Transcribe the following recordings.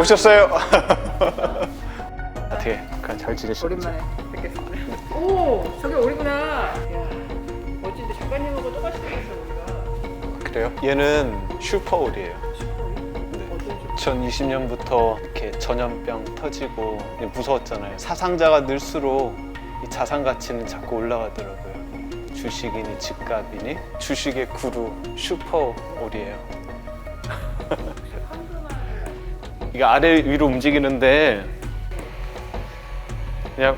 오셨어요. 어떻게 그냥 잘 지내시죠? 오랜만에 뵙겠습니다. 오, 저게 오리구나. 야, 멋진데 작가님하고 똑같이 생겼어 우리가. 그래요? 얘는 슈퍼 올이에요. 네. 어떤 좀 2020년부터 이렇게 전염병 터지고 무서웠잖아요. 사상자가 늘수록 이 자산 가치는 자꾸 올라가더라고요. 주식이니 집값이니 주식의 구루 슈퍼 올이에요. 이게 아래 위로 움직이는데 그냥.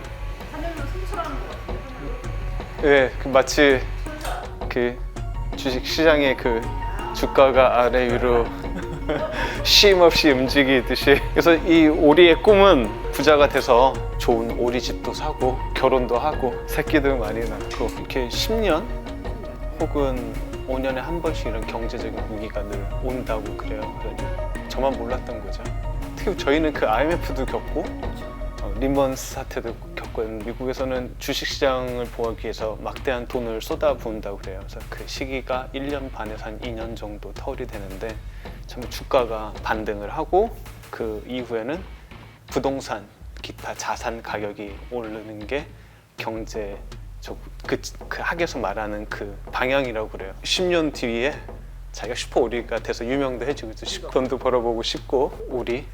예, 그 마치 그 주식 시장의 그 주가가 아래 위로 쉼 없이 움직이듯이 그래서 이 오리의 꿈은 부자가 돼서 좋은 오리집도 사고 결혼도 하고 새끼들 많이 낳고 이렇게 10년 혹은 5년에 한 번씩 이런 경제적인 위기가 늘 온다고 그래요. 저만 몰랐던 거죠. 특히 저희는 그 IMF도 겪고 어, 리먼 사태도 겪고 미국에서는 주식시장을 보호하기 위해서 막대한 돈을 쏟아부은다고 그래요. 그래서 그 시기가 1년 반에서 한 2년 정도 터울이 되는데 참 주가가 반등을 하고 그 이후에는 부동산, 기타 자산 가격이 오르는 게 경제 저, 그, 그 학에서 말하는 그 방향이라고 그래요. 10년 뒤에 자기가 슈퍼 오리가 돼서 유명도 해지고 또 돈도 벌어보고 싶고 오리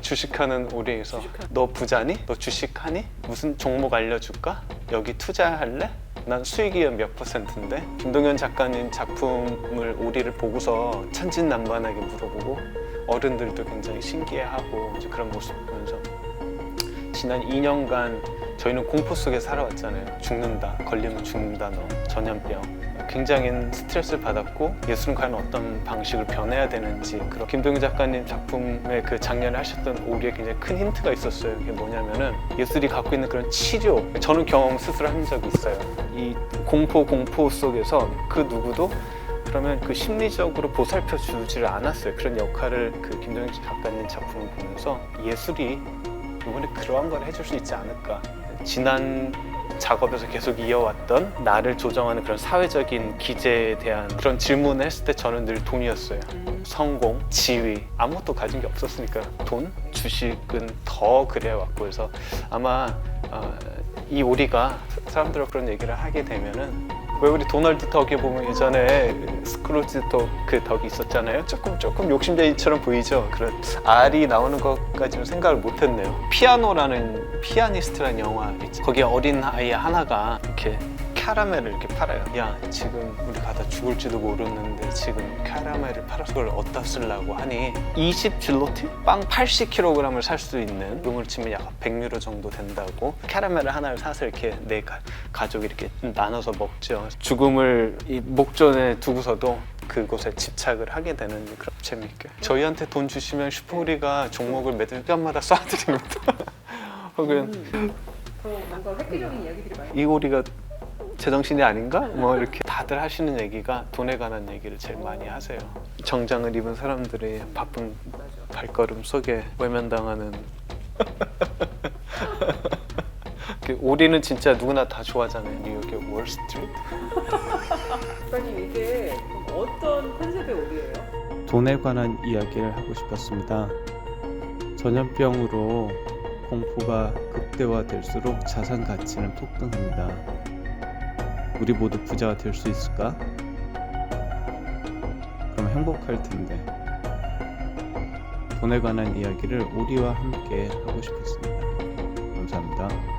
주식하는 오리에서 너 부자니? 너 주식하니? 무슨 종목 알려줄까? 여기 투자할래? 난 수익이 몇 퍼센트인데 김동현 작가님 작품을 오리를 보고서 천진난만하게 물어보고 어른들도 굉장히 신기해하고 그런 모습 보면서 지난 2년간 저희는 공포 속에 살아왔잖아요. 죽는다, 걸리면 죽는다, 너 전염병. 굉장히 스트레스를 받았고 예술은 과연 어떤 방식으로 변해야 되는지 그런 김동현 작가님 작품의 그 작년에 하셨던 오리에 굉장히 큰 힌트가 있었어요. 그게 뭐냐면은 예술이 갖고 있는 그런 치료. 저는 경험 스스로 한 적이 있어요. 이 공포 공포 속에서 그 누구도 그러면 그 심리적으로 보살펴 주지를 않았어요. 그런 역할을 그 김동현 작가님 작품을 보면서 예술이 이번에 그러한 걸 해줄 수 있지 않을까. 지난 작업에서 계속 이어왔던 나를 조정하는 그런 사회적인 기제에 대한 그런 질문을 했을 때 저는 늘 돈이었어요. 성공, 지위 아무것도 가진 게 없었으니까 돈, 주식은 더 그래왔고 그래서 아마 어, 이 오리가 사람들과 그런 얘기를 하게 되면은 왜 우리 도널드 덕에 보면 예전에 스크루지 덕그 덕이 있었잖아요. 조금 조금 욕심쟁이처럼 보이죠. 그런 알이 나오는 것까지는 생각을 못했네요. 피아노라는 피아니스트라는 영화 있죠. 거기에 어린 아이 하나가 이렇게 캐러멜을 이렇게 팔아요. 야 지금 우리 가다 죽을지도 모르는데 지금 캐러멜을 팔아서 그걸 어디다 쓰려고 하니 20 질로티? 빵 80kg을 살 수 있는 용을 치면 약 100유로 정도 된다고 캐러멜을 하나를 사서 이렇게 내 가, 가족이 이렇게 나눠서 먹죠. 죽음을 이 목전에 두고서도 그곳에 집착을 하게 되는 그런 재밌게 저희한테 돈 주시면 슈퍼우리가 종목을 매달간마다 쏴드립니다. 혹은 더 뭔가 획기적인 이야기들이 많이. 이 오리가 제정신이 아닌가? 뭐 이렇게 다들 하시는 얘기가 돈에 관한 얘기를 제일 많이 하세요. 정장을 입은 사람들의 바쁜 발걸음 속에 외면당하는 그 오리는 진짜 누구나 다 좋아하잖아요. 뉴욕의 월스트리트. 작가님 이게 어떤 컨셉의 오리예요? 돈에 관한 이야기를 하고 싶었습니다. 전염병으로 공포가 극대화될수록 자산 가치는 폭등합니다. 우리 모두 부자가 될 수 있을까? 그럼 행복할 텐데. 돈에 관한 이야기를 오리와 함께 하고 싶었습니다. 감사합니다.